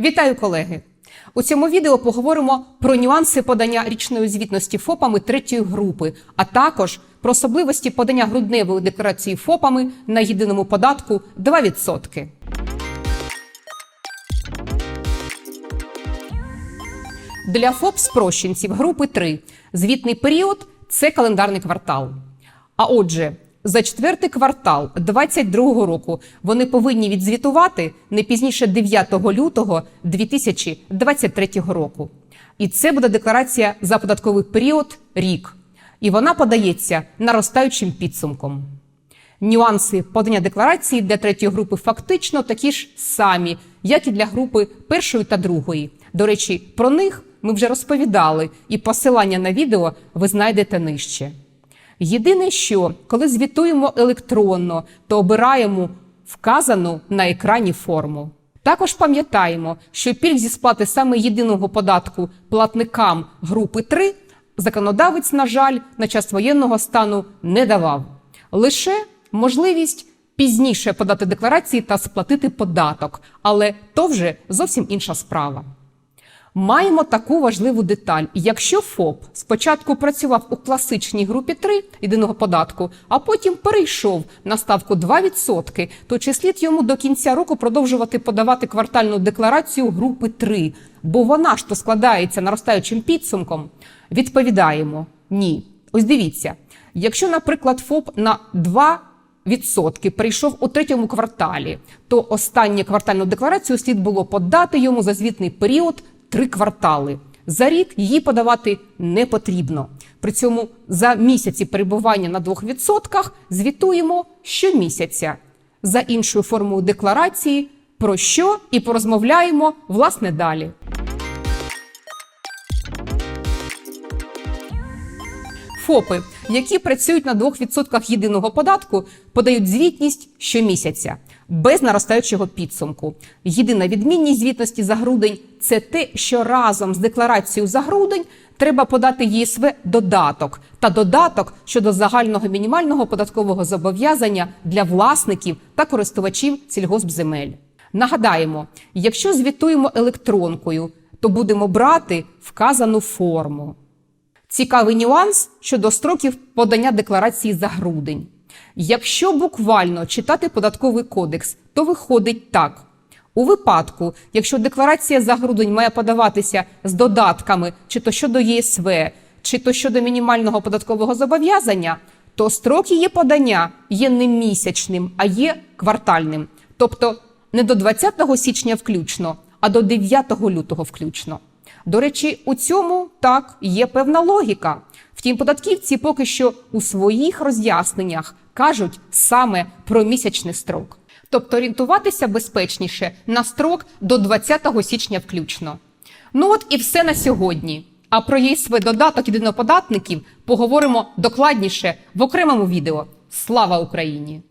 Вітаю, колеги! У цьому відео поговоримо про нюанси подання річної звітності ФОПами третьої групи, а також про особливості подання грудневої декларації ФОПами на єдиному податку 2%. Для ФОП-спрощенців групи 3 звітний період це календарний квартал. А отже, за четвертий квартал 2022 року вони повинні відзвітувати не пізніше 9 лютого 2023 року. І це буде декларація за податковий період рік. І вона подається наростаючим підсумком. Нюанси подання декларації для третьої групи фактично такі ж самі, як і для групи першої та другої. До речі, про них ми вже розповідали, і посилання на відео ви знайдете нижче. Єдине, що коли звітуємо електронно, то обираємо вказану на екрані форму. Також пам'ятаємо, що пільг зі сплати саме єдиного податку платникам групи 3 законодавець, на жаль, на час воєнного стану не давав. Лише можливість пізніше подати декларації та сплатити податок, але то вже зовсім інша справа. Маємо таку важливу деталь. Якщо ФОП спочатку працював у класичній групі 3 єдиного податку, а потім перейшов на ставку 2%, то чи слід йому до кінця року продовжувати подавати квартальну декларацію групи 3, бо вона ж то складається наростаючим підсумком? Відповідаємо ні. Ось дивіться, якщо, наприклад, ФОП на 2 Відсотки прийшов у третьому кварталі, то останню квартальну декларацію слід було подати йому за звітний період три квартали. За рік її подавати не потрібно. При цьому за місяці перебування на 2% звітуємо щомісяця. За іншою формою декларації про що і порозмовляємо власне далі. ФОПи, які працюють на 2% єдиного податку, подають звітність щомісяця без наростаючого підсумку. Єдина відмінність звітності за грудень це те, що разом з декларацією за грудень треба подати ЄСВ додаток та додаток щодо загального мінімального податкового зобов'язання для власників та користувачів сільгоспземель. Нагадаємо, якщо звітуємо електронкою, то будемо брати вказану форму. Цікавий нюанс щодо строків подання декларації за грудень. Якщо буквально читати податковий кодекс, то виходить так. У випадку, якщо декларація за грудень має подаватися з додатками чи то щодо ЄСВ, чи то щодо мінімального податкового зобов'язання, то строк її подання є не місячним, а є квартальним. Тобто не до 20 січня включно, а до 9 лютого включно. До речі, у цьому так є певна логіка. Втім, податківці поки що у своїх роз'ясненнях кажуть саме про місячний строк. Тобто орієнтуватися безпечніше на строк до 20 січня включно. Ну от і все на сьогодні. А про ЄСВ додаток єдиноподатників поговоримо докладніше в окремому відео. Слава Україні!